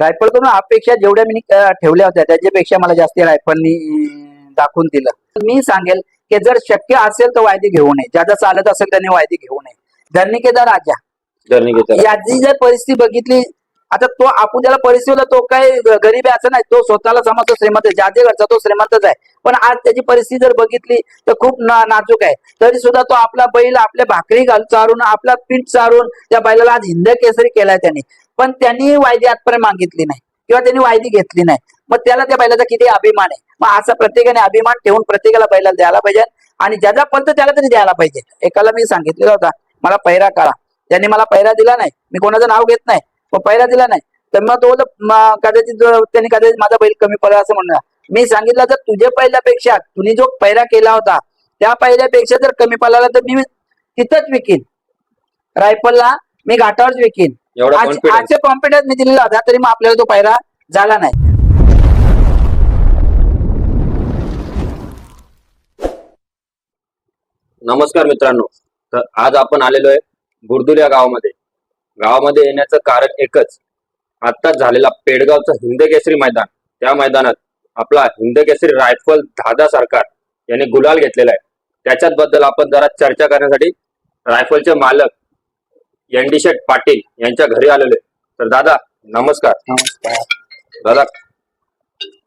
रायफलकडून अपेक्षा जेवढ्या मी ठेवल्या होत्या त्याच्यापेक्षा मला जास्त रायफलनी अं, दाखवून दिलं. मी सांगेल की जर शक्य असेल तर वायदे घेऊ नये. ज्याचा चालत असेल त्याने वायदे घेऊ नये. धरणिकेदार राजा. याची जर परिस्थिती बघितली आता तो आपण त्याला परिस्थितीला तो काय गरीब आहे असं नाही. तो स्वतःला समजतो श्रीमंत आहे. ज्याच्या घरचा तो श्रीमंतच आहे. पण आज त्याची परिस्थिती जर बघितली तर खूप ना- नाजूक आहे. तरी सुद्धा तो आपला बैल आपल्या भाकरी घाल चारून आपला पीठ चारून त्या बैलाला आज हिंद केसरी केलाय त्यांनी. पण त्यांनी वायदी आजपर्यंत मागितली नाही. किंवा त्यांनी वायदी घेतली नाही. मग त्याला त्या बैलाचा किती अभिमान आहे? मग असा प्रत्येकाने अभिमान ठेवून प्रत्येकाला बैलाला द्यायला पाहिजे. आणि ज्याचा पलतो त्याला तरी द्यायला पाहिजे. एकाला मी सांगितलेला होता मला पैरा करा त्यांनी मला पैरा दिला नाही. मी कोणाचं नाव घेत नाही. पण पैरा दिला नाही. तर मग तो कदाचित त्यांनी कदाचित माझा बैल कमी पडला असं म्हणणार मी सांगितलं तर तुझ्या पहिल्यापेक्षा तुम्ही जो पैरा केला होता त्या पहिल्यापेक्षा जर कमी पडला तर मी तिथंच विकीन. रायफलला मी घाटावरच विकीन. एवढा आज- कॉन्फिडन्स आजच्या कॉन्फिडन्स मी दिलेला होता तरी मग आपल्याला तो पैरा झाला नाही. नमस्कार मित्रांनो. तर आज आपण आलेलो आहे गुरदुर या गावामध्ये. गावामध्ये येण्याचं कारण एकच. आत्ताच झालेला पेडगावचं हिंदकेसरी मैदान. त्या मैदानात आपला हिंदकेसरी रायफल दादा सरकार यांनी गुलाल घेतलेला आहे. त्याच्याच बद्दल आपण जरा चर्चा करण्यासाठी रायफलचे मालक एन डी शेठ पाटील यांच्या घरी आलेलो. तर दादा नमस्कार. नमस्कार. दादा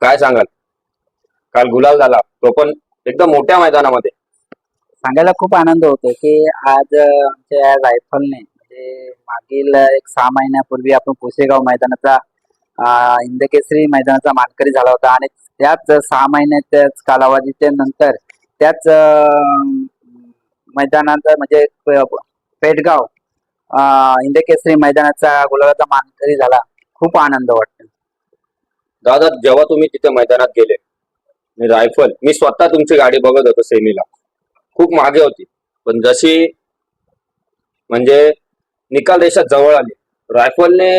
काय सांगाल? काल गुलाल झाला. तो पण एकदम मोठ्या मैदानामध्ये. सांगायला खूप आनंद होतो की आज आमच्या रायफलने म्हणजे मागील एक सहा महिन्यापूर्वी आपण पुसेगाव मैदानाचा अं, हिंदकेसरी मैदानाचा मानकरी झाला होता. आणि त्याच सहा महिन्याच्याच कालावधीच्या नंतर त्याच मैदानाचा म्हणजे प- पेडगाव अं, हिंदकेसरी मैदानाचा गुलाबाचा मानकरी झाला. खूप आनंद वाटतो. दादा जेव्हा तुम्ही तिथे मैदानात गेले आणि रायफल मी स्वतः तुमची गाडी बघत होतो सेमीला. खूप मागे होती. पण जशी म्हणजे निकाल रेषा जवळ आली रायफलने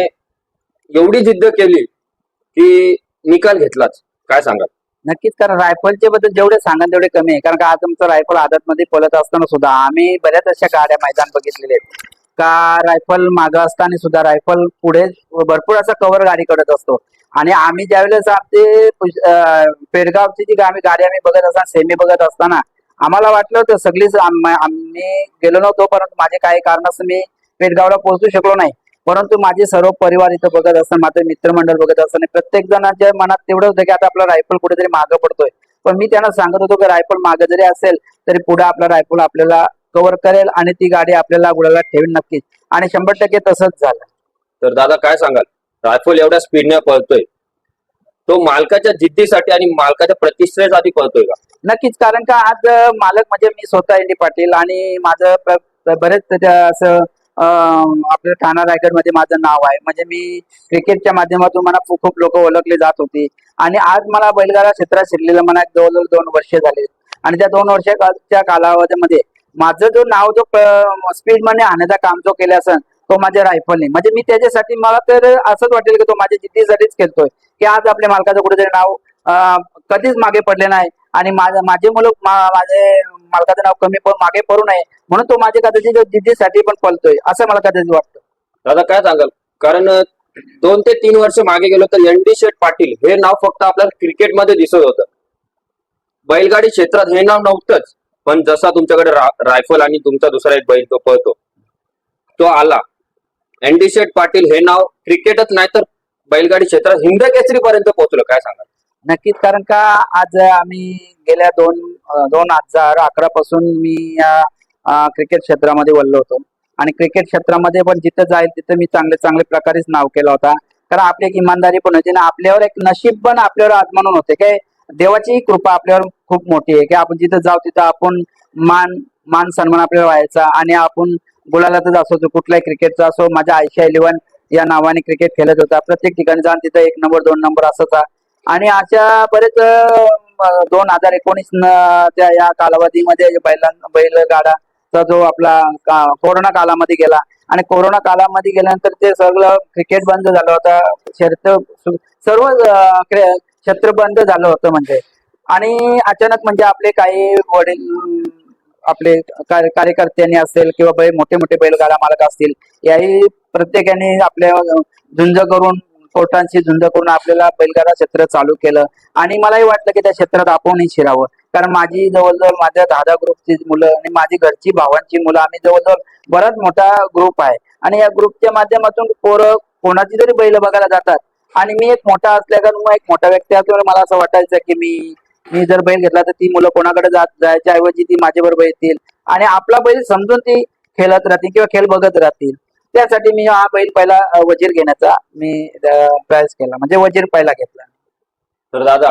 एवढी जिद्द केली की निकाल घेतलाच. काय सांगाल? नक्कीच कारण रायफलच्या बद्दल जेवढे सांगा तेवढे कमी आहे. कारण का आज आमचं रायफल आदत मध्ये पळत असताना सुद्धा आम्ही बऱ्याच अशा गाड्या मैदान बघितलेले आहेत. का रायफल मागं असताना सुद्धा रायफल पुढे भरपूर असा कव्हर गाडी करत असतो. आणि आम्ही ज्यावेळेस आमचे पेडगावची जी आम्ही गाडी आम्ही बघत असताना सेमी बघत असताना आम्हाला वाटलं होतं सगळीच आम्ही गेलो नव्हतो परंतु माझे काही कारणास मी पेडगावला पोहोचू शकलो नाही. परंतु माझे सर्व परिवार इथं बघत असताना माझे मित्रमंडळ बघत असताना प्रत्येक जणांच्या मनात तेवढं होतं की आता आपला रायफल कुठेतरी मागं पडतोय. पण मी त्यांना सांगत होतो की रायफल मागं जरी असेल तरी पुढे आपला रायफल आपल्याला कव्हर करेल आणि ती गाडी आपल्याला गुडाला ठेवील नक्कीच. आणि शंभर टक्के तसंच झालं. तर दादा काय सांगाल? रायफल एवढ्या स्पीडने पळतोय. तो मालकाच्या जिद्दीसाठी आणि मालकाच्या प्रतिष्ठेसाठी पळतोय का? नक्कीच कारण का आज मालक म्हणजे मी स्वतः एन डी पाटील आणि माझं बरेच असं अं, आपल्या ठाणा रायगडमध्ये माझं नाव आहे. म्हणजे मी क्रिकेटच्या माध्यमातून मला खूप खूप लोक ओळखली जात होती. आणि आज मला बैलगाडा क्षेत्रात शिरलेलं मला जवळजवळ दोन वर्ष झाले. आणि त्या दोन वर्षाच्या कालावधीमध्ये माझं जो नाव जो स्पीडमध्ये आणण्याचा काम जो केलं असेल तो माझ्या रायफलने म्हणजे मी त्याच्यासाठी मला तर असंच वाटेल की तो माझ्या जिद्दीसाठीच खेळतोय. की आज आपल्या मालकाचं कुठेतरी नाव कधीच मागे पडले नाही. आणि माझं माझे मुलं माझे मालकाचं नाव कमी मागे पडू नये. म्हणून तो माझ्या कदाचित जिद्दीसाठी पण पळतोय असं मला कदाचित वाटतं. दादा काय सांगाल? कारण दोन ते तीन वर्ष मागे गेलो तर एन डी शेठ पाटील हे नाव फक्त आपल्याला क्रिकेटमध्ये दिसत होतं. बैलगाडी क्षेत्रात हे नाव नव्हतंच. पण जसा तुमच्याकडे रा- रायफल आणि तुमचा दुसरा एक बैल तो पळतो. तो आला. एन शेठ पाटील हे नाव क्रिकेटच नाही तर बैलगाडी क्षेत्रात हिंद केसरी पर्यंत पोहोचलं. काय सांगा नक्कीच कारण का आज आम्ही गेल्या दोन दोन हजार अकरा पासून मी या क्रिकेट क्षेत्रामध्ये वळलो होतो. आणि क्रिकेट क्षेत्रामध्ये पण जिथं जाईल तिथं मी चांगले चांगले प्रकारेच नाव केलं होता. कारण आपली एक इमानदारी पण होती ना आपल्यावर एक नशीब पण आपल्यावर आजमानून होते काय देवाची कृपा आपल्यावर खूप मोठी आहे की आपण जिथं जाऊ तिथं आपण मान मान सन्मान आपल्याला व्हायचा. आणि आपण गुलालातच असो तो कुठलाही क्रिकेटचा असो माझ्या आयशा इलेव्हन या नावाने क्रिकेट खेळत होता. प्रत्येक ठिकाणी जाऊन तिथं एक नंबर दोन नंबर असायचा. आणि अशा बरेच दोन हजार एकोणीस त्या या कालावधीमध्ये बैलां बैलगाडाचा जो आपला का- कोरोना कालामध्ये गेला. आणि कोरोना कालामध्ये गेल्यानंतर ते सगळं क्रिकेट बंद झालं होतं. शर्त सर्व अं, क्षेत्र बंद झालं होतं म्हणजे. आणि अचानक म्हणजे आपले काही वडील आपले कार्य- कार्यकर्त्यांनी असेल किंवा बैल मोठे मोठे बैलगाडा मालक असतील याही प्रत्येकाने आपल्या झुंज करून कोर्टांशी झुंज करून आपल्याला बैलगाडा क्षेत्र चालू केलं. आणि मलाही वाटलं की त्या क्षेत्रात आपणही शिरावं. कारण माझी जवळजवळ माझ्या दादा ग्रुपची मुलं आणि माझी घरची भावांची मुलं आम्ही जवळजवळ बराच मोठा ग्रुप आहे. आणि या ग्रुपच्या माध्यमातून पोरं कोणाची जरी बैल बघायला जातात. आणि मी एक मोठा असल्या कारण एक मोठा व्यक्ती असल्यामुळे मला असं वाटायचं की मी मी जर बैल घेतला तर ती मुलं कोणाकडे जात जायच्या ऐवजी ती माझ्या बरोबर येतील. आणि आपला बैल समजून ती खेळत राहतील किंवा खेळ बघत राहतील. त्यासाठी मी हा बैल पहिला वजीर घेण्याचा मी प्रयास केला. म्हणजे वजीर पहिला घेतला. तर दादा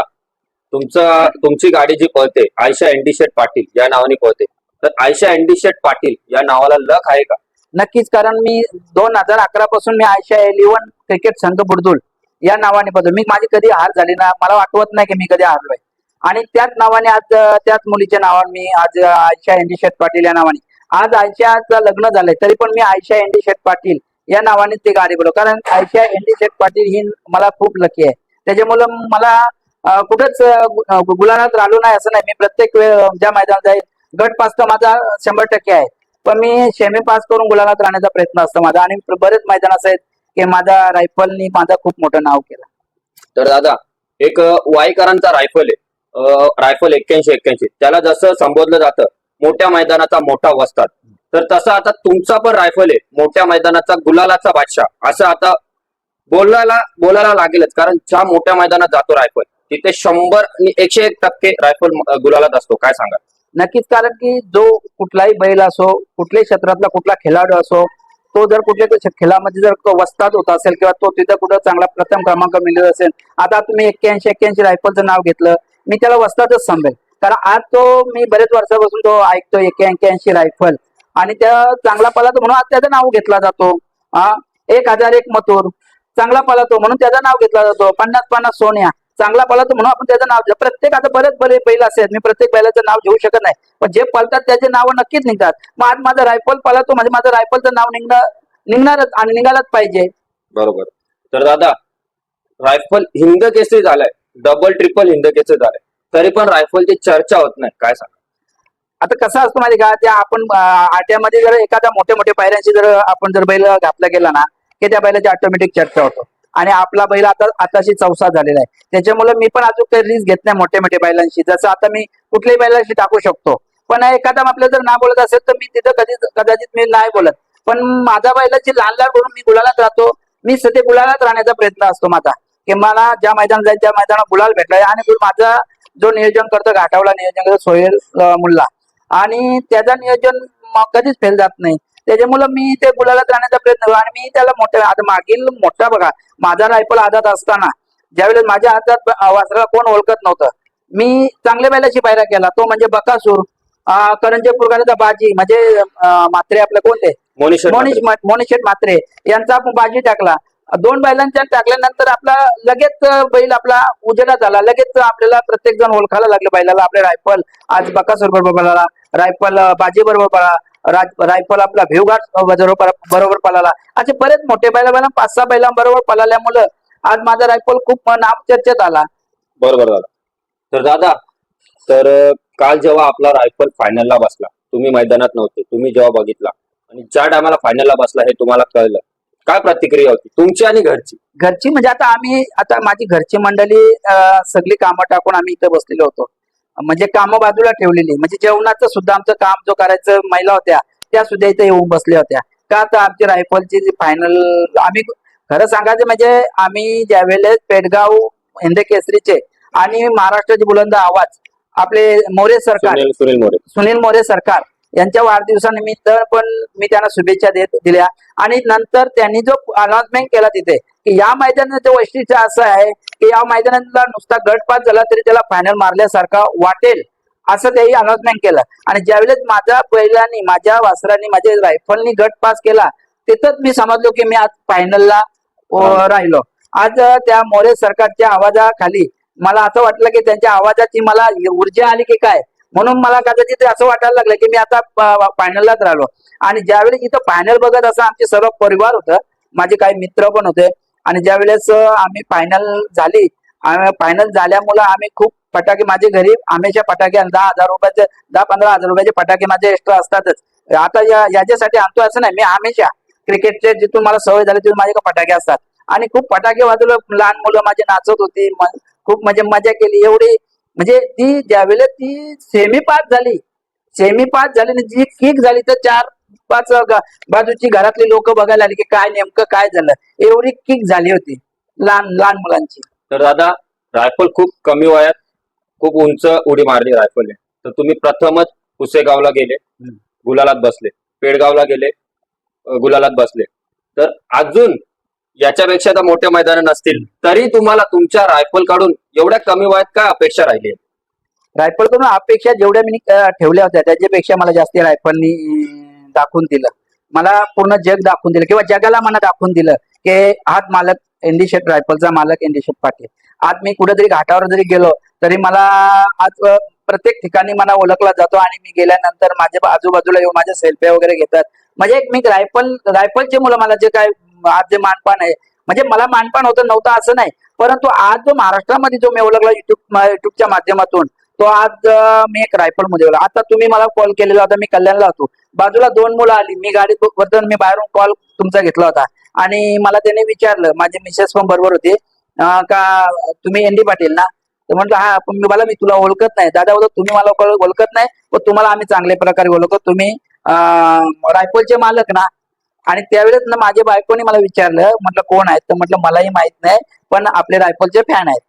तुमचं तुमची गाडी जी पळते आयशा एनडी शेट पाटील या नावाने पळते. तर आयशा एनडी शेट पाटील या नावाला लक आहे का? नक्कीच कारण मी दोन हजार अकरा पासून मी आयशा एलिव्हन क्रिकेट संघ बुडदुल या नावाने बदल. मी माझी कधी हार झाली ना मला आठवत नाही की मी कधी हारलोय. आणि त्याच नावाने आज त्याच मुलीच्या नावाने मी आज आयशा एन डी शेठ पाटील या नावाने. आज आयशाचं लग्न झालंय तरी पण मी आयशा एनडी शेठ पाटील या नावाने ते गाडी बोलव कारण आयशा एनडी शेठ पाटील ही मला खूप लकी आहे. त्याच्यामुळं मला कुठंच गुलानात राहिलो नाही असं नाही. मी प्रत्येक वेळ ज्या मैदानात जाईल गट पास तर माझा शंभर टक्के आहे. पण मी शेमी पास करून गुलानात राहण्याचा प्रयत्न असतो माझा. आणि बरेच मैदान असं आहेत की माझ्या रायफलनी माझं खूप मोठं नाव केलं. तर दादा एक वाईकरांचा रायफल आहे. रायफल एक्क्याऐंशी एक्क्याऐंशी. त्याला जसं संबोधलं जातं मोठ्या मैदानाचा मोठा वस्ताद. तर तसं आता तुमचा पण रायफल आहे मोठ्या मैदानाचा गुलालाचा बादशाह. असं आता बोलायला बोलायला लागेलच कारण ज्या मोठ्या मैदानात जातो रायफल तिथे शंभर आणि एकशे एक टक्के रायफल गुलालात असतो. काय सांगा नक्कीच कारण की जो कुठलाही बैल असो कुठल्याही क्षेत्रातला कुठला खेळाडू असो तो जर कुठल्या तरी खेळामध्ये जर वस्तात वस्ताद होत असेल किंवा तो तिथं कुठं चांगला प्रथम क्रमांक मिळत असेल आता तुम्ही एक्क्याऐंशी एक्क्याऐंशी रायफलचं नाव घेतलं मी त्याला वस्तादच समजेल कारण आज तो मी बरेच वर्षापासून तो ऐकतो एक्क्याऐंशी रायफल आणि त्या चांगला पलातो म्हणून आज त्याचं नाव घेतला जातो. हा एक हजार एक मथुर. चांगला पलातो म्हणून त्याचं नाव घेतला जातो. पन्नास पन्नास सोन्या. चांगला पळातो म्हणून आपण त्याचं नाव. प्रत्येक आता बरेच बरे बैल असे आहेत. मी प्रत्येक बैलाचं नाव घेऊ शकत नाही. पण जे पळतात त्याचे नाव नक्कीच निघतात. मग आज माझा रायफल पळतो म्हणजे माझं रायफलचं नाव निघणार निघणारच आणि निघायलाच पाहिजे. बरोबर. तर दादा रायफल हिंद केसरी झालाय. डबल ट्रिपल हिंद केसरी झालाय. तरी पण रायफलची चर्चा होत नाही. काय सांगा? आता कसं असतं माहिती का? त्या आपण आट्यामध्ये जर एखाद्या मोठ्या मोठ्या पायऱ्यांची जर आपण जर बैल घातला गेला ना की त्या बैलाची ऑटोमॅटिक चर्चा होतो. आणि आपला बैल आता आताशी चौसा झालेला आहे. त्याच्यामुळे मी पण अजून काही रिस्क घेत नाही मोठ्या मोठ्या बैलांशी. जसं आता मी कुठल्याही बैलांशी टाकू शकतो. पण एखादा आपल्याला जर ना बोलत असेल तर मी तिथं कधी कदाचित मी नाही बोलत. पण माझा बैलाची लहान लहान करून मी गुलालात राहतो. मी सध्या गुलालात राहण्याचा प्रयत्न असतो माझा. की मला ज्या मैदान जाईल त्या मैदानात गुलाल भेटलाय आणि माझा जो नियोजन करतो घाटावला नियोजन करतो सोहेल मुल्ला. आणि त्याचा नियोजन कधीच फेल जात नाही. त्याच्यामुळे मी ते गुलालात राहण्याचा प्रयत्न करतो आणि मी त्याला मोठ्या आता मागील मोठा बघा माझा रायफल हातात असताना ज्यावेळेस माझ्या हातात वासराला कोण ओळखत नव्हतं मी चांगल्या बैलाची पायरा केला. तो म्हणजे बकासूर करंजे पुरगाण्याचा बाजी म्हणजे अं, म्हात्रे आपले कोणते? मोनिश मोनिश मोनिशेट म्हात्रे यांचा बाजी टाकला. दोन बैलांच्या टाकल्यानंतर आपला लगेच बैल आपला उजेडात आला लगेच आपल्याला प्रत्येक जण ओळखायला लागले बैलाला. आपले रायफल आज बकासूर बरोबर रायफल बाजी बरोबर रायफल आपला भिवघाट बरोबर बरोबर पळाला. असे बरेच मोठे बैला बैला पाच सहा बैलांबरोबर पळाल्यामुळं आज माझा रायफल खूप नाव चर्चेत आला. बरोबर दादा तर दादा तर काल जेव्हा आपला रायफल फायनलला बसला तुम्ही मैदानात नव्हते तुम्ही जेव्हा बघितला आणि ज्या टायमाला फायनलला बसला हे तुम्हाला कळलं काय प्रतिक्रिया होती तुमची आणि घरची? घरची म्हणजे आता आम्ही आता माझी घरची मंडळी सगळी कामं टाकून आम्ही इथं बसलेलो होतो. म्हणजे कामं बाजूला ठेवलेली. म्हणजे जेवणाचं सुद्धा आमचं काम जो करायचं महिला होत्या त्या सुद्धा इथे येऊन बसल्या होत्या. का तर आमची रायफलची जी फायनल आम्ही खरं सांगायचं म्हणजे आम्ही ज्यावेळेस पेडगाव हिंद केसरीचे आणि महाराष्ट्राची बुलंद आवाज आपले मोरे सरकार सुनील सुनील मोरे. सुनील मोरे सरकार यांच्या वाढदिवसानिमित्त पण मी त्यांना शुभेच्छा देत दिल्या. आणि नंतर त्यांनी जो अनाउन्समेंट केला तिथे की या मैदानाचं वैशिष्ट्य असं आहे की या मैदानाला नुसता गट पास झाला तरी त्याला फायनल मारल्यासारखा वाटेल असं त्यांनी अनाउन्समेंट केलं. आणि ज्यावेळेस माझ्या बैलांनी माझ्या वासरांनी माझ्या रायफलनी गट पास केला तिथंच मी समजलो की मी आज फायनलला राहिलो. आज त्या मोरे सरकारच्या आवाजाखाली मला असं वाटलं की त्यांच्या आवाजाची मला ऊर्जा आली की काय? म्हणून मला कदाचित असं वाटायला लागलं की मी आता फायनललाच राहिलो. आणि ज्यावेळेस इथं फायनल बघत असं आमचे सर्व परिवार होतं माझे काही मित्र पण होते आणि ज्यावेळेस आम्ही फायनल झाली फायनल झाल्यामुळं आम्ही खूप फटाके माझे घरी हमेशा फटाके दहा हजार रुपयाचे दहा पंधरा हजार रुपयाचे फटाके माझे एक्स्ट्रा असतातच. आता या याच्यासाठी आणतो असं नाही मी हमेशा क्रिकेटचे जिथून मला सवय झाली तिथून माझे फटाके असतात. आणि खूप फटाके वाजवलं लहान मुलं माझे नाचत होती खूप म्हणजे मजा केली एवढी म्हणजे ती ज्यावेळेला ती सेमी पास झाली सेमी पास झाली आणि जी किक झाली तर चार पाच बाजूची घरातली लोक बघायला आली की काय नेमकं काय झालं. एवढी किक झाली होती लहान लहान मुलांची. तर दादा रायफल खूप कमी वयात खूप उंच उडी मारली रायफलने. तर तुम्ही प्रथमच पुसेगावला गेले. गुलालात बसले पेडगावला गेले गुलालात बसले. तर अजून याच्यापेक्षा तर मोठे मैदान नसतील. तरी तुम्हाला तुमच्या रायफल काढून एवढ्या कमी वयात काय अपेक्षा राहिली? रायफल करून अपेक्षा जेवढ्या मी अं, ठेवल्या होत्या त्याच्यापेक्षा मला जास्त रायफलनी अं, दाखवून दिलं. मला पूर्ण जग दाखवून दिलं किंवा जगाला मला दाखवून दिलं की हात मालक इंडिशेट रायफलचा मालक इंडिशेट पाटील. आज मी कुठेतरी घाटावर जरी गेलो तरी मला आज अं, प्रत्येक ठिकाणी मला ओळखला जातो आणि मी गेल्यानंतर माझ्या आजूबाजूला येऊन माझ्या सेल्फ्या वगैरे घेतात. म्हणजे एक मी रायफल रायफलचे मुलं मला जे काय आज जे मानपान आहे म्हणजे मला मानपान होतं नव्हतं असं नाही. परंतु आज जो महाराष्ट्रामध्ये जो मी ओळखला युट्यूब युट्यूबच्या माध्यमातून तो आज मी एक रायफलमध्ये आता तुम्ही मला कॉल केलेला होता मी कल्याणला होतो. बाजूला दोन मुलं आली. मी गाडीत वरतून मी बाहेरून कॉल तुमचा घेतला होता. आणि मला त्याने विचारलं माझे मिसेस पण बरोबर होते. का तुम्ही एनडी पाटील ना? तर म्हटलं हा पण मी मला मी तुला ओळखत नाही. दादा बोलतो तुम्ही मला ओळखत नाही पण तुम्हाला आम्ही चांगल्या प्रकारे ओळखतो. तुम्ही रायफलचे मालक ना आणि त्यावेळेस ना माझ्या बायकोने मला विचारलं म्हटलं कोण आहेत तर म्हटलं मलाही माहीत नाही पण आपले रायफलचे फॅन आहेत.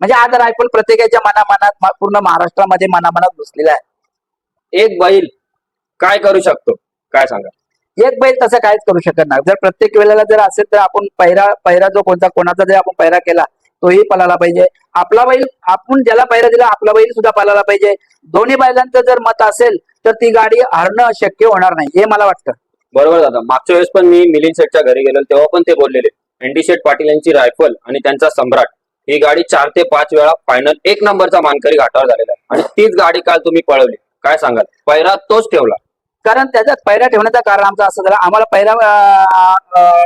म्हणजे आज रायफल प्रत्येकाच्या मनामनात पूर्ण महाराष्ट्रामध्ये मनामनात घुसलेला आहे. एक बैल काय करू शकतो? काय सांगा? एक बैल तसं काहीच करू शकत नाही. जर प्रत्येक वेळेला जर असेल तर आपण पैरा पैरा जो कोणता कोणाचा जर आपण पैरा केला तोही पळाला पाहिजे. आपला बैल आपण ज्याला पैरा दिला आपला बैल सुद्धा पळाला पाहिजे. दोन्ही बैलांचं जर मत असेल तर ती गाडी हरणं शक्य होणार नाही हे मला वाटतं. बरोबर दादा. मागच्या वेळेस पण मी मिलिंद शेठच्या घरी गेलो तेव्हा पण ते बोललेले एनडी शेठ पाटील यांची रायफल आणि त्यांचा सम्राट ही गाडी चार ते पाच वेळा फायनल एक नंबरचा मानकरी घाटावर झालेला आहे. आणि तीच गाडी काल तुम्ही पळवली. काय सांगाल? पैरा तोच ठेवला. कारण त्याच्यात पैरा ठेवण्याचं कारण आमचं असं झालं. आम्हाला पैरा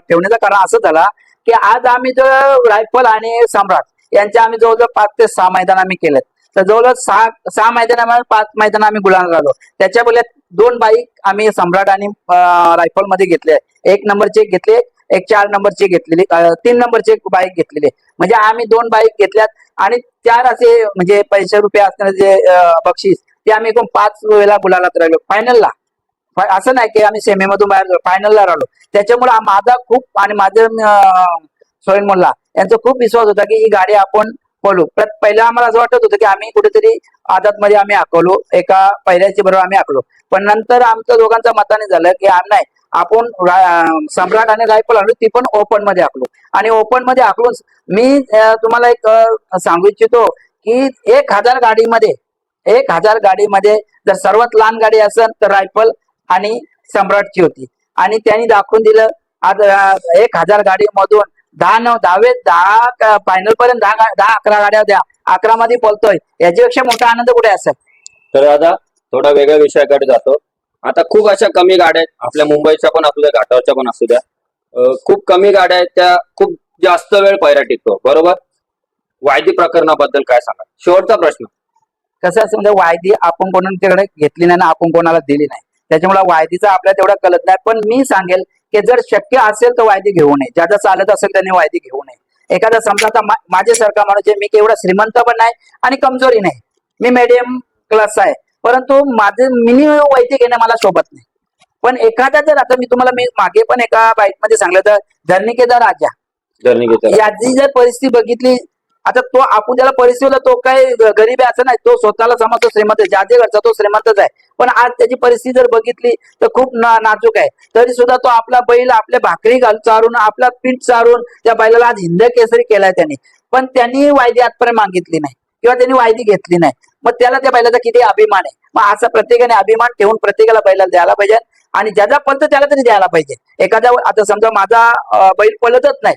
ठेवण्याचं कारण असं झाला की आज आम्ही जो रायफल आणि सम्राट यांच्या आम्ही जवळजवळ पाच ते सहा मैदान आम्ही केलेत. तर जवळजवळ सहा सहा मैदानामध्ये पाच मैदान आम्ही गुलाम झालो त्याच्या बोलत दोन बाईक आम्ही सम्राट आणि रायफलमध्ये घेतले एक नंबरचे घेतले एक चार नंबरचे घेतलेली तीन नंबरचे बाईक घेतलेली म्हणजे आम्ही दोन बाईक घेतल्यात आणि चार असे म्हणजे पैसे रुपये असणारे जे बक्षीस ते आम्ही एकूण पाच वेळेला बुलायलाच राहिलो. फायनलला असं नाही की आम्ही सेमीमधून बाहेर फायनलला राहिलो. त्याच्यामुळे माझा खूप आणि माझं अं, सोहेल मोल्ला यांचा खूप विश्वास होता की ही गाडी आपण बोलू. पहिला आम्हाला असं वाटत होतं की आम्ही कुठेतरी आदातमध्ये आम्ही आकवलो एका पहिल्याची बरोबर आम्ही आकलो. पण नंतर आमच्या दोघांचं मताने झालं की आम नाही आपण सम्राट आणि रायफल आणलो ती पण ओपनमध्ये आकलो. आणि ओपनमध्ये आकलून मी तुम्हाला एक सांगू इच्छितो की एक हजार गाडीमध्ये एक हजार गाडीमध्ये जर सर्वात लहान गाडी असेल तर रायफल आणि सम्राटची होती. आणि त्यांनी दाखवून दिलं आज एक हजार गाडीमधून दहा नऊ दहावे दहा फायनल पर्यंत दहा दहा अकरा गाड्या द्या अकरा मध्ये बोलतोय याच्यापेक्षा मोठा आनंद कुठे असेल तर दादा थोडा वेगळ्या विषयाकडे जातो. आता खूप अशा कमी गाड्या आहेत. आपल्या मुंबईच्या पण आपल्या घाटावरच्या पण असू द्या. खूप कमी गाड्या आहेत त्या खूप जास्त वेळ पैरा टिकतो. बरोबर? वायदी प्रकरणाबद्दल काय सांगा शेवटचा प्रश्न. कसं असं म्हणजे वायदी आपण कोणाच्याकडे घेतली नाही ना आपण कोणाला दिली नाही. त्याच्यामुळे वायदीचा आपल्याला तेवढा कळत नाही. पण मी सांगेल की जर शक्य असेल तर वायदी घेऊ नये. ज्याचा चालत असेल त्याने वायदी घेऊ नये. एखादा समजा आता मा- माझ्यासारखा माणूस आहे मी केवढा श्रीमंत पण नाही आणि कमजोरी नाही. मी मीडियम क्लास आहे. परंतु माझे मिनी वैद्य घेणं मला शोभत नाही. पण एखादा जर आता मी तुम्हाला मी मागे पण एका बाईकमध्ये सांगलं तर धरणिकेचा राजा. याची जर परिस्थिती बघितली आता तो आपण ज्याला परिस्थितीला तो काय गरीब आहे असं नाही. तो स्वतःला समजतो श्रीमंत आहे. जे घरचा तो श्रीमंतच आहे. पण आज त्याची परिस्थिती जर बघितली तर खूप ना- नाजूक आहे. तरी सुद्धा तो आपला बैल आपल्या भाकरी घाल चारून आपला पीठ चारून त्या बैलाला आज हिंद केसरी केलाय त्यांनी. पण त्यांनी वायदी आजपर्यंत मागितली नाही. किंवा त्यांनी वायदी घेतली नाही. मग त्याला त्या बैलाचा किती अभिमान आहे? मग असा प्रत्येकाने अभिमान ठेवून प्रत्येकाला बैलाला द्यायला पाहिजे. आणि ज्याचा पलत त्याला तरी द्यायला पाहिजे. एखाद्या आता समजा माझा बैल पलतच नाही.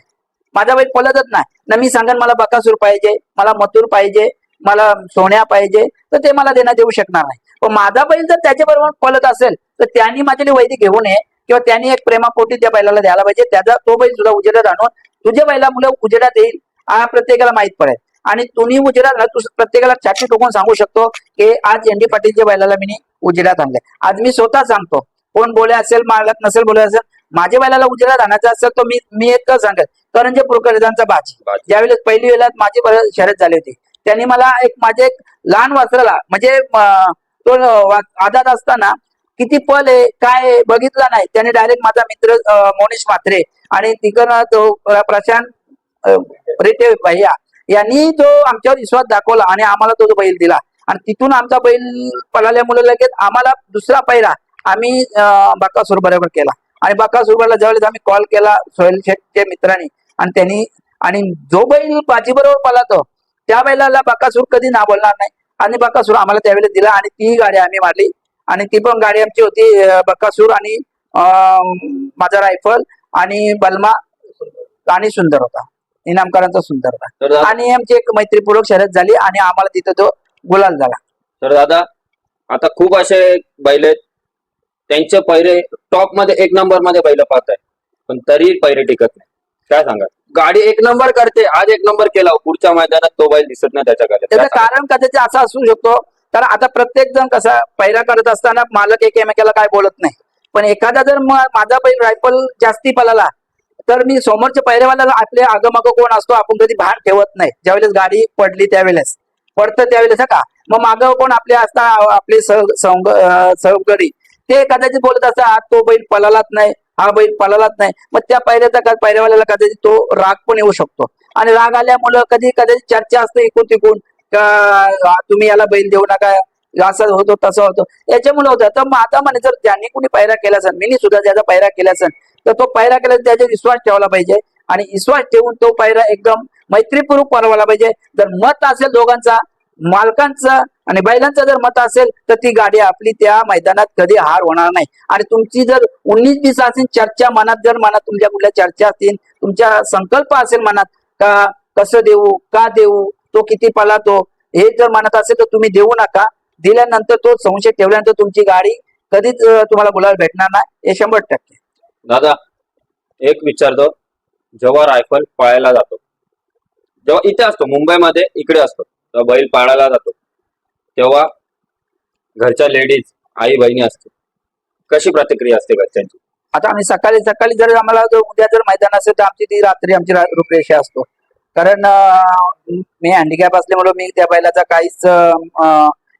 माझा बैल पलतच नाही. ना मी सांगेन मला बकासूर पाहिजे मला मथुर पाहिजे मला सोन्या पाहिजे तर ते मला देण्यात येऊ शकणार नाही. पण माझा बैल जर त्याच्या बरोबर पलत असेल तर त्यांनी माझी वैदी घेऊ नये किंवा त्यांनी एक प्रेमापोटी त्या बैलाला द्यायला पाहिजे. त्याचा तो बैल सुद्धा उजेडात आणून तुझ्या बैला मुलं उजेडात येईल हा प्रत्येकाला माहीत पडेल. आणि तुम्ही उजेडात तू प्रत्येकाला छाती टोकून सांगू शकतो की आज एनडी पाटीलच्या बैलाला मी उजेडात आणले आज मी स्वतः सांगतो कोण बोले असेल मागत नसेल बोले असेल माझ्या बैलाला उजेला राहण्याचा असेल तर मी मी एक सांगत करंजे पुरकरदांचा बाजी. बाजी. ज्यावेळेस पहिली वेळेला माझी शर्यत झाली होती. त्यांनी मला एक माझे एक लहान वासराला म्हणजे तो आदात असताना किती पल आहे काय बघितला नाही. त्याने डायरेक्ट माझा मित्र मोनिश म्हात्रे आणि तिकडनं तो प्रशांत रिटे भैया यांनी तो आमच्यावर विश्वास दाखवला आणि आम्हाला तो जो बैल दिला. आणि तिथून आमचा बैल पळाल्यामुळे लगेच आम्हाला दुसरा पहिरा आम्ही बाकासूर बरोबर केला. आणि बाकासूरला ज्यावेळेस आम्ही कॉल केला सोहेल शेठच्या मित्रांनी आणि त्यांनी आणि जो बैल बाजी बरोबर पळातो त्या बैलाला बाकासूर कधी ना बोलणार नाही. आणि बाकासूर आम्हाला त्यावेळेस दिला आणि ती गाडी आम्ही मारली. आणि ती पण गाडी आमची होती बकासूर आणि माझा रायफल आणि बलमा आणि सुंदर होता. इनामकारांचा सुंदर होता. आणि आमची एक मैत्रीपूर्वक शर्यत झाली आणि आम्हाला तिथं तो गुलाल झाला. तर दादा आता खूप असे बैल आहेत त्यांचे पैरे टॉपमध्ये एक नंबरमध्ये बैल पाहत आहे. पण तरी पैरे टिकत नाही. काय सांगा गाडी एक नंबर करते आज एक नंबर केला पुढच्या मैदानात तो बैल दिसत नाही त्याच्याकडे त्याचं? कारण कदाचित असं असू शकतो? कारण आता प्रत्येक जण कसा पैरा करत असताना मालक एकमेकाला काय बोलत नाही. पण एखादा जर माझा बैल रायफल जास्ती पळाला तर मी समोरच्या पैरेवाल्याला आपले आगमाग कोण असतो आपण कधी भार ठेवत नाही. ज्यावेळेस गाडी पडली त्यावेळेस. पडतं त्यावेळेस का? मग मागं कोण आपले असता आपले सह संग अं, सहकारी ते कदाचित बोलत असतात "आज तो बैल पळालाच नाही हा बैल पळालाच नाही. मग त्या पायऱ्याचा का- कदाचित तो राग पण येऊ शकतो. आणि राग आल्यामुळं कधी कदाचित चर्चा असते इकून तिकून का तुम्ही याला बैल देऊ नका असं होतो तसं होतो. याच्यामुळे होतं. तर मग आता म्हणे जर त्यांनी कुणी पायरा केला असेल मी सुद्धा त्याचा पायरा केला असेल तर तो पैरा केला त्याचा विश्वास ठेवला पाहिजे. आणि विश्वास ठेवून तो पायरा एकदम मैत्रीपूर्वक परवाला पाहिजे. जर मत असेल दोघांचा मालकांचं आणि बैलांचं जर मत असेल तर ती गाडी आपली त्या मैदानात कधी हार होणार नाही. आणि तुमची जर उन्नीस दिवस असेल चर्चा मनात जर मनात तुमच्या कुठल्या चर्चा असतील तुमच्या संकल्प असेल मनात का कसं देऊ का देऊ तो किती पलातो हे जर मनात असेल तर तुम्ही देऊ नका. दिल्यानंतर तो संशय ठेवल्यानंतर तुमची गाडी कधीच तुम्हाला बोलायला भेटणार नाही हे शंभर टक्के. दादा एक विचारतो जेव्हा रायफल पळायला जातो जेव्हा इथे असतो मुंबईमध्ये इकडे असतो तेव्हा बैल पाळायला जातो. तेव्हा घरच्या लेडीज आई बहिणी असते. कशी प्रतिक्रिया असते घरच्यांची? आता आम्ही सकाळी सकाळी जर आम्हाला जर उद्या जर मैदान असेल तर आमची ती रात्री आमची रूपरेषा असतो. कारण मी हँडिकॅप असल्यामुळे मी त्या बैलाचा काहीच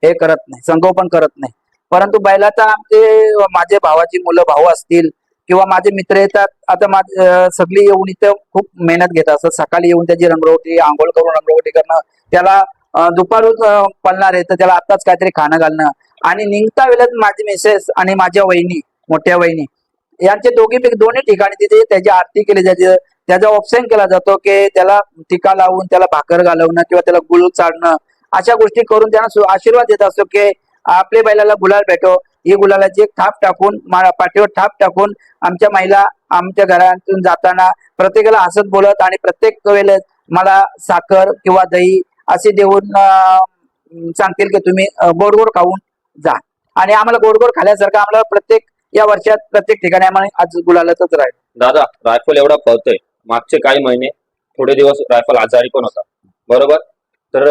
हे करत नाही संगोपन करत नाही. परंतु बैलाचा आमचे माझे भावाची मुलं भाऊ असतील किंवा माझे मित्र येतात आता माझे सगळी येऊन इथं खूप मेहनत घेत असतात सकाळी येऊन त्याची रंगरवटी आंघोळ करून रंगरवटी करणं त्याला दुपारून पडणार आहे. तर त्याला आत्ताच काहीतरी खाणं घालणं. आणि निघता वेळेत माझी मिसेस आणि माझ्या वहिनी मोठ्या वहिनी यांचे दोघीपैकी दोन्ही ठिकाणी तिथे त्याची आरती केली जाते. त्याचा ऑप्शन केला जातो की त्याला टिका लावून त्याला भाकर घालवणं किंवा त्याला गुळ चाडणं. अशा गोष्टी करून त्यांना आशीर्वाद देत असतो की आपल्या बैलाला गुलाल भेटो. ही गुलालाची एक थाप टाकून मा- पाठीवर थाप टाकून आमच्या महिला आमच्या घरातून जाताना प्रत्येकाला हसत बोलत आणि प्रत्येक वेळेस मला साखर किंवा दही असे देऊन सांगतील की तुम्ही अं, गोड गोड खाऊन जा. आणि आम्हाला गोड गोड खाल्यासारखं आम्हाला प्रत्येक या वर्षात प्रत्येक ठिकाणी आम्हाला आज गुलालातच राहील. दादा रायफल एवढा पळतोय. मागचे काही महिने थोडे दिवस रायफल आजारी पण होता. बरोबर? तर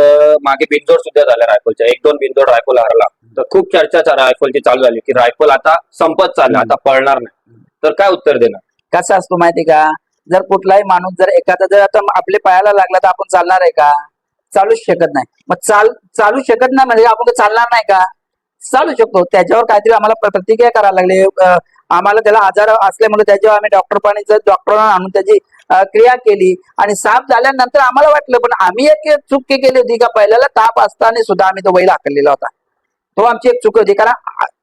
मागे बिनजोड सुद्धा झाल्या रायफलच्या. एक दोन बिनजोड रायफल हरला. तर खूप चर्चा रायफलची चालू झाली की रायफल आता संपत चालला आता पळणार नाही. तर काय उत्तर देणार? कसं असतो माहिती का? जर कुठलाही माणूस जर एखादा जर आता आपल्या पायाला लागला तर आपण चालणार आहे का? चालूच शकत नाही. मग चाल चालू शकत नाही म्हणजे आपण चालणार नाही का? चालू शकतो. त्याच्यावर काहीतरी आम्हाला प्रतिक्रिया करायला लागली. आम्हाला त्याला आजार असल्यामुळे त्याच्यावर आम्ही डॉक्टर पाणी डॉक्टरांना आणून त्याची क्रिया केली आणि साप झाल्यानंतर आम्हाला वाटलं पण आम्ही एक चूक केली होती का? पहिल्याला ताप असताना सुद्धा आम्ही तो बैल हाकललेला होता. तो आमची एक चूक होती. कारण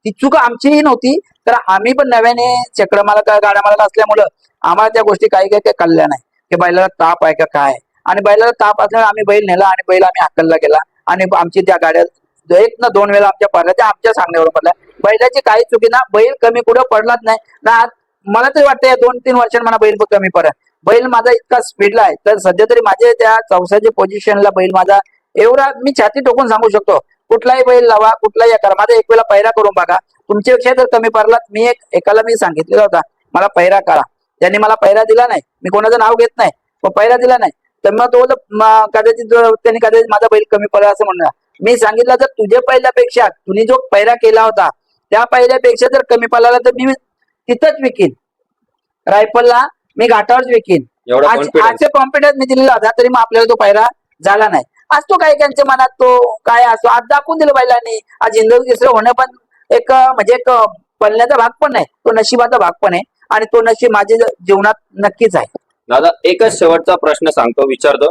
ती चूक आमचीही नव्हती तर आम्ही पण नव्याने चक्र गाड्या मला असल्यामुळं आम्हाला त्या गोष्टी काही काही काही कळल्या नाही. की बैलाला ताप आहे का काय? आणि बैलाला ताप असल्यामुळे आम्ही बैल नेला आणि बैल आम्ही हाकलला गेला. आणि आमची त्या गाड्या एक ना दोन वेळा आमच्या पडल्या त्या आमच्या सांगण्यावर पडल्या. बैलाची काही चुकी ना बैल कमी कुठं पडलाच नाही. ना मला तरी वाटतं या दोन तीन वर्षांत मला बैल कमी पडत बैल माझा इतका स्पीडला आहे. तर सध्या तरी माझे त्या चौसाच्या पोझिशनला बैल माझा एवढा मी छाती टोकून सांगू शकतो. कुठलाही बैल लावा कुठलाही करा. माझा एक वेळा पैरा करून बघा. तुमच्यापेक्षा जर कमी पडलात मी एक एकाला मी सांगितलेला होता मला पैरा करा. त्यांनी मला पैरा दिला नाही. मी कोणाचं नाव घेत नाही. पण पैरा दिला नाही. तर मग तो कदाचित त्यांनी कदाचित माझा बैल कमी पडला असं म्हणणार मी सांगितलं जर तुझ्या पहिल्यापेक्षा तुम्ही जो पैरा केला होता त्या पहिल्यापेक्षा जर कमी पडला तर मी तिथंच विकीन. रायफलला मी घाटावरच विकीन. आजचे कॉन्फिडन्स मी दिलेला होता तरी मग आपल्याला तो पहिला झाला नाही. आज तो काही त्यांच्या मनात तो काय असतो आज दाखवून दिलं बैलांनी. आज हिंदू तिसरं होणं पण एक म्हणजे एक अं, पळण्याचा भाग पण नाही तो नशिबाचा भाग पण आहे. आणि तो नशीब माझ्या जीवनात नक्कीच आहे. दादा एकच शेवटचा प्रश्न सांगतो विचारतो.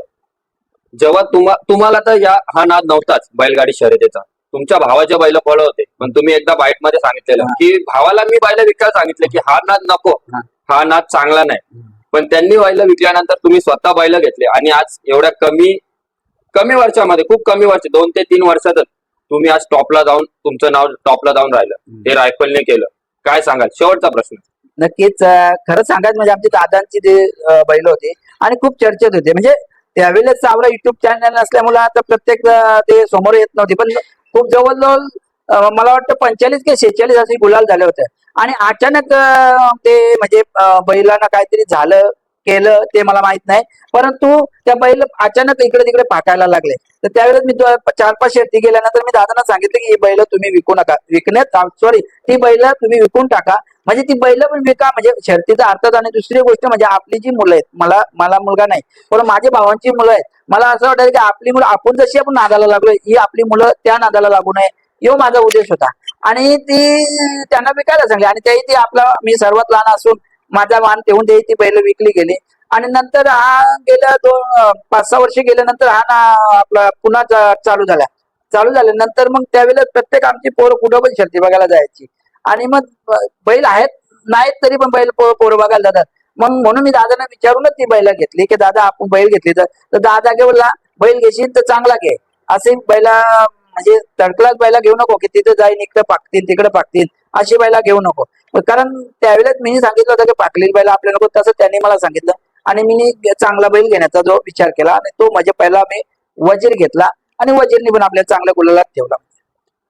जेव्हा तुम्हा तुम्हाला तर या हा नाद नव्हताच बैलगाडी शर्यतीचा. तुमच्या भावाच्या बैल फळ होते. पण तुम्ही एकदा बाईटमध्ये सांगितलेलं. हा. की भावाला मी बैल विकायला सांगितलं की हा नाद नको. हा. हा नाद चांगला नाही. पण त्यांनी बैल विकल्यानंतर तुम्ही स्वतः बैल घेतले. आणि आज एवढ्या कमी कमी वर्षामध्ये खूप कमी वर्ष दोन ते तीन वर्षातच तुम्ही आज टॉपला जाऊन तुमचं नाव टॉपला जाऊन राहिलं. ते रायफलने केलं. काय सांगाल? शेवटचा प्रश्न. नक्कीच खरं सांगायचं म्हणजे आमची दादांची ते बैल होती आणि खूप चर्चेत होते. म्हणजे त्यावेळेस आपला युट्यूब चॅनल असल्यामुळे आता प्रत्येक ते समोर येत नव्हते. पण खूप जवळजवळ मला वाटतं पंचेचाळीस किंवा शेहेचाळीस असे गुलाल झाले होते. आणि अचानक ते म्हणजे बैलांना काहीतरी झालं केलं ते मला माहीत नाही. परंतु त्या बैल अचानक इकडे तिकडे पाकायला लागले. तर त्यावेळेस मी चार पाच शेती गेल्यानंतर मी दादांना सांगितलं की ही बैल तुम्ही विकू नका. विकण्यात सॉरी ती बैल तुम्ही विकून टाका. म्हणजे ती बैल पण विका म्हणजे शर्तीचा अर्थात आणि दुसरी गोष्ट म्हणजे आपली जी मुलं आहेत मला मला मुलगा नाही पण माझ्या भावांची मुलं आहेत मला असं वाटतं की आपली मुलं आपण जशी आपण नादाला लागलोय ही आपली मुलं त्या नादाला लागू नये यो माझा उद्देश होता. आणि ती त्यांना विकायला सांगली आणि त्याही ती आपला मी सर्वात लहान असून माझा मान ठेवून त्याही ती बैल विकली गेली. आणि नंतर हा गेल्या दोन पाच सहा वर्ष गेल्यानंतर हा ना आपला पुन्हा चालू झाला. चालू झाल्यानंतर मग त्यावेळेला प्रत्येक आमची पोरं कुठं पण शर्ती बघायला जायची. आणि मग बैल आहेत नाहीत तरी पण बैल पो- पोरं बघायला जातात. मग म्हणून मी दादांना विचारूनच ती बैला घेतली की दादा आपण बैल घेतली तर दादा घेऊला बोलला बैल घेशील तर चांगला घे. असे बैला म्हणजे तडकलाच बैला घेऊ नको की तिथे जाईन इकडे पाकतील तिकडे पाकतील अशी बैला घेऊ नको. कारण त्यावेळेस मी सांगितलं होतं की पाकलेली बैला आपल्याला नको तसं त्यांनी मला सांगितलं. आणि मी चांगला बैल घेण्याचा जो विचार केला आणि तो म्हणजे पहिला मी वजीर घेतला आणि वजीरनी पण आपल्या चांगल्या गुलाला ठेवला.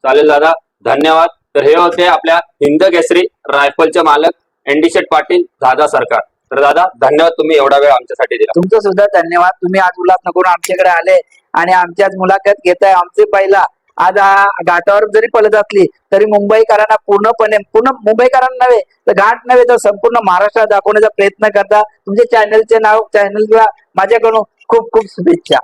चालेल दादा धन्यवाद. तर हे होते आपल्या हिंद केसरी रायफलचे मालक एनडीशेट पाटील दादा सरकार. तर दादा धन्यवाद तुम्ही एवढा वेळ आमच्यासाठी दिला. तुमचं सुद्धा धन्यवाद. तुम्ही आज उल्हास करून आमच्याकडे आले आणि आमच्याच आज मुलाखत घेताय आमचे पहिला आज घाटावर जरी पलत असली तरी मुंबईकरांना पूर्णपणे पूर्ण मुंबईकरांना नव्हे तर घाट नव्हे तर संपूर्ण महाराष्ट्रात दाखवण्याचा प्रयत्न करता. तुमच्या चॅनलचे नाव चॅनलला माझ्याकडून खूप खूप शुभेच्छा.